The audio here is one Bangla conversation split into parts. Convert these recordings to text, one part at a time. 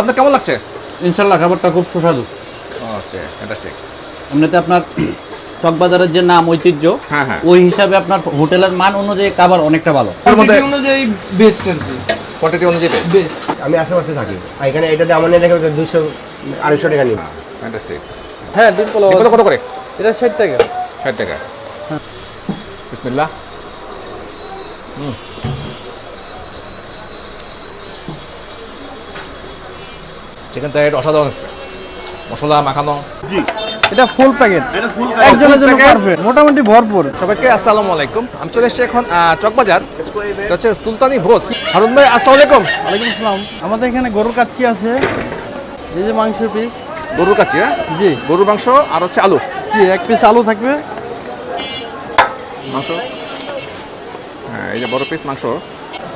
আপনার কেমন লাগছে? ইনশাল্লাহ খাবারটা খুব সুস্বাদু। ওকে ফ্যান্টাস্টিক এমনিতে আপনার চকবাজারের যে নাম ঐতিহ্য হ্যাঁ, হ্যাঁ। ওই হিসাবে আপনার হোটেলের মান অনুযায়ী খাবার অনেকটা ভালো। অনুযায়ী বেস্ট আর কি। কোয়ান্টিটি অনুযায়ী বেস্ট আমি আশেপাশে থাকি। এখানে এটাতে আমার নিয়ে দেখে দুশো আড়াইশো টাকা নিই ফ্যান্টাস্টিক হ্যাঁ ডিম পোলাও কত কত করে? এটা ষাট টাকা। ষাট টাকা। বিসমিল্লাহ। চিকেন তাই অসাধারণ হচ্ছে মশলা মাখানো। জি। এটা ফুল প্যাকেট একজনের জন্য পারফেক্ট মোটামুটি ভরপুর। সবাইকে আসসালামু আলাইকুম। আমি চলে এসেছি এখন চকবাজার। এটা হচ্ছে সুলতানি ভোজ। হারুন ভাই আসসালামু আলাইকুম। ওয়ালাইকুম আসসালাম। আমাদের এখানে গরুর কাচ্চি আছে। এই যে মাংসের পিস গরুর কাছে হ্যাঁ? জি। গরুর মাংস আর হচ্ছে আলু। জি এক পিস আলু থাকবে। মাংস। হ্যাঁ এই যে বড় পিস মাংস।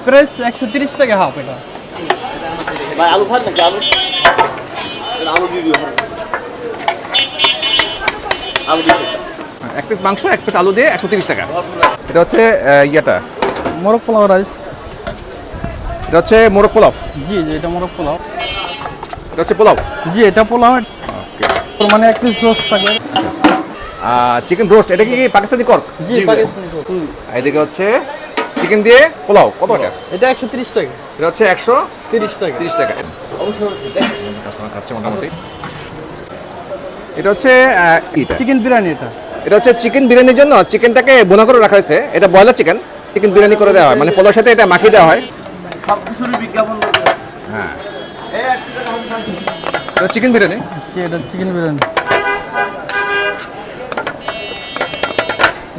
প্রাইস একশো তিরিশ টাকা হাফ এটা। হ্যাঁ, এক পিস মাংস এক পিস আলু দিয়ে একশো তিরিশ টাকা। এটা হচ্ছে ইয়েটা। মোরগ পোলাও রাইস। এটা হচ্ছে মোরগ পোলাও। জি জি এটা মোরগ পোলাও। এটা হচ্ছে পোলাও? জি এটা পোলাও। মানে এক পিস রোস্ট থাকবে চিকেন রোস্ট এটা কি পাকিস্তানি কর্ক জি পাকিস্তানি। এদিকে হচ্ছে চিকেন দিয়ে পোলাও কত টাকা? এটা একশো তিরিশ টাকা। এটা হচ্ছে একশো তিরিশ টাকা। তিরিশ টাকা। কাস্টমার খাচ্ছে মোটামুটি এটা হচ্ছে চিকেন বিরিয়ানি এটা। এটা হচ্ছে চিকেন বিরিয়ানির জন্য চিকেনটাকে বোনা করে রাখা হয়েছে। এটা ব্রয়লার চিকেন চিকেন বিরিয়ানি করে দেওয়া হয়। মানে পোলার সাথে এটা মাখিয়ে দেওয়া হয়। হ্যাঁ। এটা চিকেন বিরিয়ানি? এটা চিকেন বিরিয়ানি।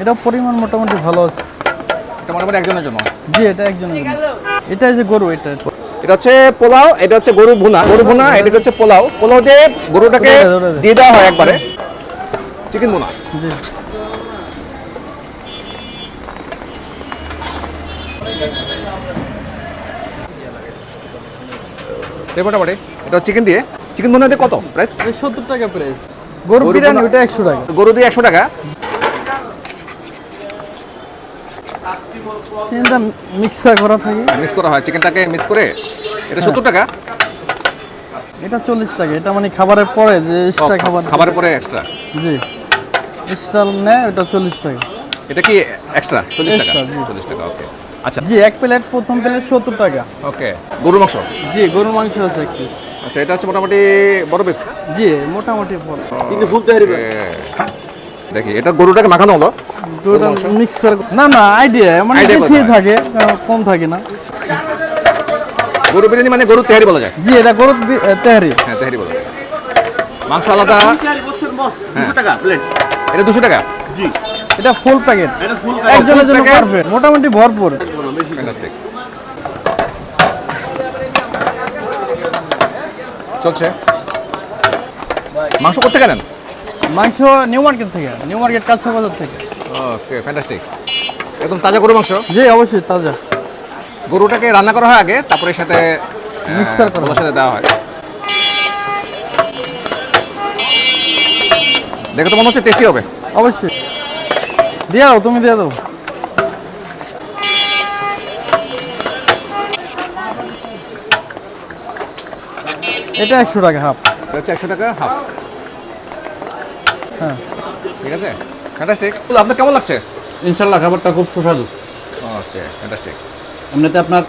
এটা পরিমাণ মোটামুটি ভালো আছে। এটা মোটামুটি একজনের জন্য। জি এটা একজনের জন্য। এটা যে গরু এটা। এটা হচ্ছে পোলাও এটা হচ্ছে গরু ভুনা। গরু ভুনা এটা হচ্ছে পোলাও। পোলাও দিয়ে গরুটাকে। দিয়ে দেওয়া হয় একবারে। চিকেন ভুনা। মোটামুটি এটা চিকেন দিয়ে। চিকেন ভুনা দিয়ে কত? প্রাইস সত্তর টাকা প্রাইস গরু গরু বিরিয়ানি ওটা একশো টাকা। গরু দিয়ে একশো টাকা। চিকেনটা মিক্সার করা থাকে। মিক্স করা হয়? চিকেনটাকে মিক্স করে? এটা সত্তর টাকা? এটা চল্লিশ টাকা। এটা মানে খাবারের পরে যে এক্সট্রা খাবার খাবারের পরে এক্সট্রা জি। এক্সট্রা নেয় ওটা চল্লিশ টাকা। এটা কি এক্সট্রা চল্লিশ টাকা। চল্লিশ টাকা ওকে আচ্ছা। জি এক প্লেট প্রথম প্লেট সত্তর টাকা। ওকে গরুর মাংস? জি গরুর মাংস আছে একটু আচ্ছা এটা হচ্ছে মোটামুটি বড় পিস জি মোটামুটি ভালো কিন্তু ফুল তৈরি দেখি এটা গরুটাকে মাখানো হলো? গরুটা মিক্সার না না আইডিয়া মানে বেশি থাকে কম থাকে না। গরু বিরিয়ানি মানে গরু তেহারি বলা যায়? জি এটা গরুর বি- তেহারি। হ্যাঁ তেহারি বলা যায়। মাংস আলাদা? টাকা প্লেট এটা দুশো টাকা? জি। এটা ফুল প্যাকেট এটা ফুল একজনের জন্য পারফেক্ট মোটামুটি ভরপুর। চলছে। মাংস করতে কেনেন মাংস নিউ মার্কেট থেকে নিউ মার্কেট কাঁচা বাজার থেকে। ওকে ফ্যান্টাস্টিক একদম তাজা গরু মাংস? জি অবশ্যই তাজা। গরুটাকে রান্না করা হয় আগে তারপরে সাথে মিক্সার করা সাথে দেওয়া হয়। দেখে তো মনে হচ্ছে টেস্টি হবে। অবশ্যই। দিয়ে দাও তুমি দিয়ে দাও। এটা একশো টাকা হাফ এটা হচ্ছে একশো টাকা হাফ হ্যাঁ। ঠিক আছে? ফ্যান্টাস্টিক আপনার কেমন লাগছে? ইনশাল্লাহ খাবারটা খুব সুস্বাদু। ওকে ফ্যান্টাস্টিক এমনিতে আপনার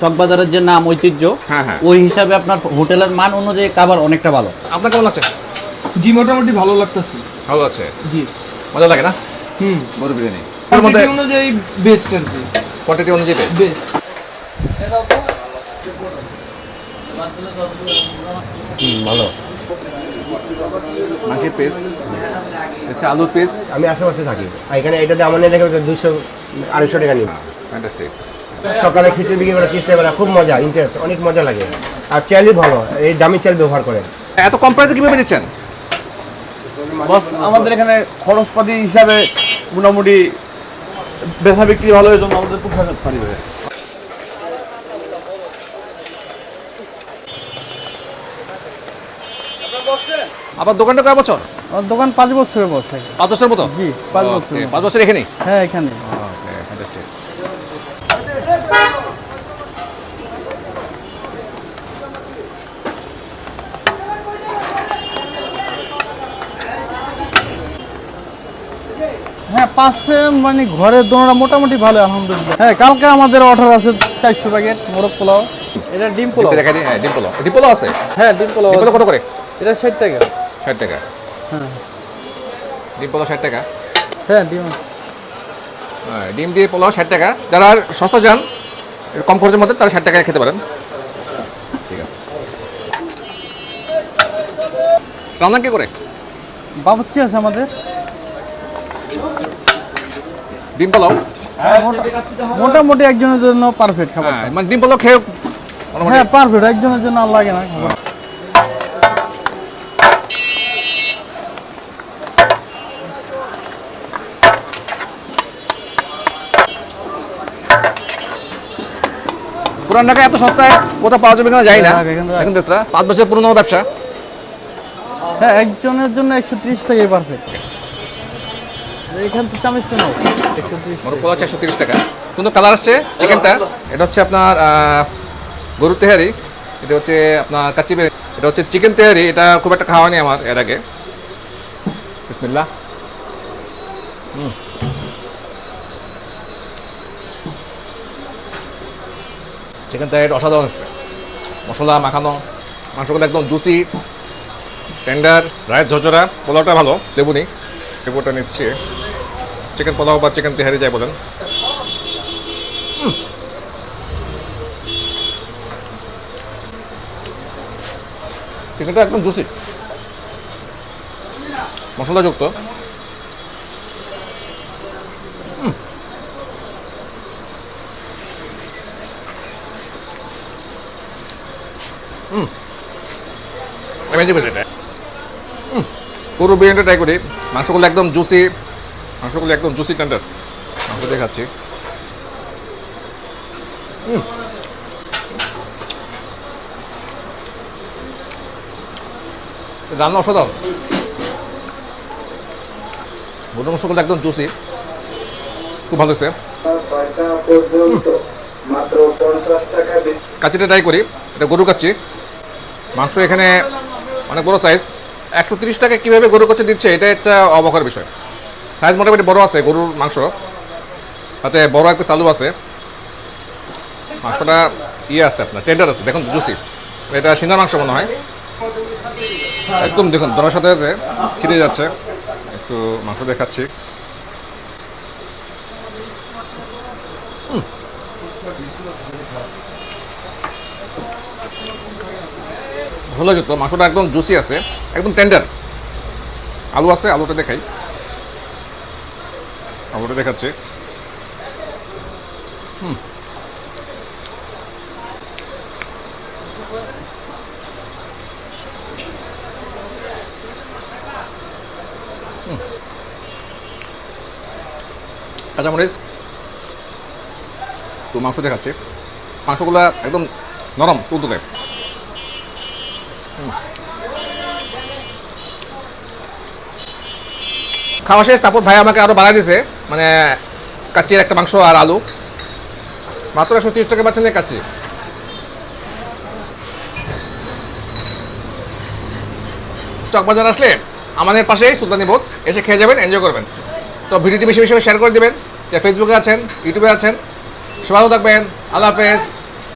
চকবাজারের যে নাম ঐতিহ্য হ্যাঁ হ্যাঁ। ওই হিসাবে আপনার হোটেলের মান অনুযায়ী খাবার অনেকটা ভালো। আপনার কেমন লাগছে? জি মোটামুটি ভালো লাগতেছে। ভালো লাগছে? জি। মজা লাগে না? হুম। গরু বিরিয়ানি। কোয়ান্টিটি অনুযায়ী বেস্ট আর কি। কোয়ান্টিটি অনুযায়ী বেস্ট ভালো। মাছের পিস? হচ্ছে আলুর পিস? আমি আশেপাশে থাকি। আর এখানে এটাতে আমার নিয়ে দেখে দুশো আড়াইশো টাকা নিই ফ্যান্টাস্টিক সকালে খিচুড়ি বিক্রি করে তিরিশ টাকা করে খুব মজা ইন্টারেস্ট অনেক মজা লাগে। আর চালই ভালো এই দামি চাল ব্যবহার করে। এত কম প্রাইসে কীভাবে দিচ্ছেন? বস আমাদের এখানে খরচপাতি হিসাবে মোটামুটি বেচা বিক্রি ভালো এই জন্য আমাদের খুব পারি আবার দোকানটা কয় বছর? দোকান পাঁচ বছরের বসে। পাঁচ বছরের মতো? জি পাঁচ বছর পাঁচ বছর এখানে হ্যাঁ এখানে। হ্যাঁ পাশে মানে ঘরের দোনোটা মোটামুটি ভালো আলহামদুলিল্লাহ। হ্যাঁ কালকে আমাদের অর্ডার আছে চারশো প্যাকেট মোরগ পোলাও। এটা ডিম পোলাও হ্যাঁ ডিম পোলাও। ডিম পোলাও আছে? হ্যাঁ ডিম পোলাও কত করে? এটা ষাট টাকা। ষাট টাকা? হ্যাঁ। ডিম পোলাও ষাট টাকা? হ্যাঁ ডিম। হ্যাঁ, ডিম দিয়ে পোলাও ষাট টাকা। যারা সস্তা যান কম খরচের মধ্যে তারা ষাট টাকায় খেতে পারেন। ঠিক আছে। রান্না কে করে? বাবুচ্চি আছে আমাদের। ডিম পোলাও? মোটামুটি একজনের জন্য পারফেক্ট খাবার হ্যাঁ মানে ডিম পোলাও খেয়ে হ্যাঁ পারফেক্ট একজনের জন্য আর লাগে না পুরান ঢাকায় এত সস্তায় কোথাও পাওয়া যাবে কিনা যাই না। এখান দেশটা পাঁচ বছর পুরনো ব্যবসা। হ্যাঁ একজনের জন্য একশো ত্রিশ টাকাই পারফেক্ট এখান থেকে নাও একশো ত্রিশ মোরগ একশো তিরিশ টাকা। সুন্দর কালার আসছে চিকেনটা এটা হচ্ছে আপনার গরুর তেহারি। এটা হচ্ছে আপনার কাচ্চি এটা হচ্ছে চিকেন তেহারি। এটা খুব একটা খাওয়া নেই আমার এর আগে। বিসমিল্লাহ। হুম। চিকেন তেহারি অসাধারণ মশলা মাখানো মাংসগুলো একদম জুসি টেন্ডার রায়ের ঝরঝরা পোলাওটা ভালো। লেবু নেই। লেবুটা নিচ্ছে। চিকেন পোলাও বা চিকেন তেহারি যাই বলেন। চিকেনটা একদম জুসি মশলাযুক্ত। Amazing বুঝলি এটা? পুরো বিরিয়ানিটা ট্রাই করি। মাংসগুলো একদম জুসি মাংসগুলো একদম জুসি টেন্ডার মাংস দেখাচ্ছি। রান্না অসাধারণ। গরুর মাংসগুলো একদম জুসি খুব ভালো হয়েছে। কাচিটা ট্রাই করি। এটা গরু কাচ্চি। মাংস এখানে অনেক বড় সাইজ একশো তিরিশ টাকা কীভাবে গরু কাচ্চি দিচ্ছে, এটা একটা অবাকের বিষয়। সাইজ মোটামুটি বড় আছে গরুর মাংস। তাতে বড় একটা চালু আছে। মাংসটা ইয়ে আছে আপনার টেন্ডার আছে। দেখুন জুসি এটা সিনার মাংস মনে হয়। একদম দেখুন দরার সাথে ছিটে যাচ্ছে। একটু মাংস দেখাচ্ছি। হুম। মশলাযুক্ত মাংসটা একদম জুসি আছে, একদম টেন্ডার আলু আছে, আলুটা দেখাই। আলুটা দেখাচ্ছি। হুম। কাঁচামরিচ। তো মাংস দেখাচ্ছে। মাংসগুলো একদম নরম, তুলতুলে। খাওয়া শেষ, তারপর ভাই আমাকে আরও বাড়াই দিছে মানে কাচ্চির একটা মাংস আর আলু। মাত্র একশো তিরিশ টাকা পাচ্ছেন কাচ্চি। চকবাজার আসলে আমাদের পাশেই সুলতানি বোধ, এসে খেয়ে যাবেন এনজয় করবেন। তো ভিডিওটি বেশি বেশি শেয়ার করে দেবেন। ফেসবুকে আছেন ইউটিউবে আছেন, সবাই থাকবেন। আল্লাহ হাফেজ।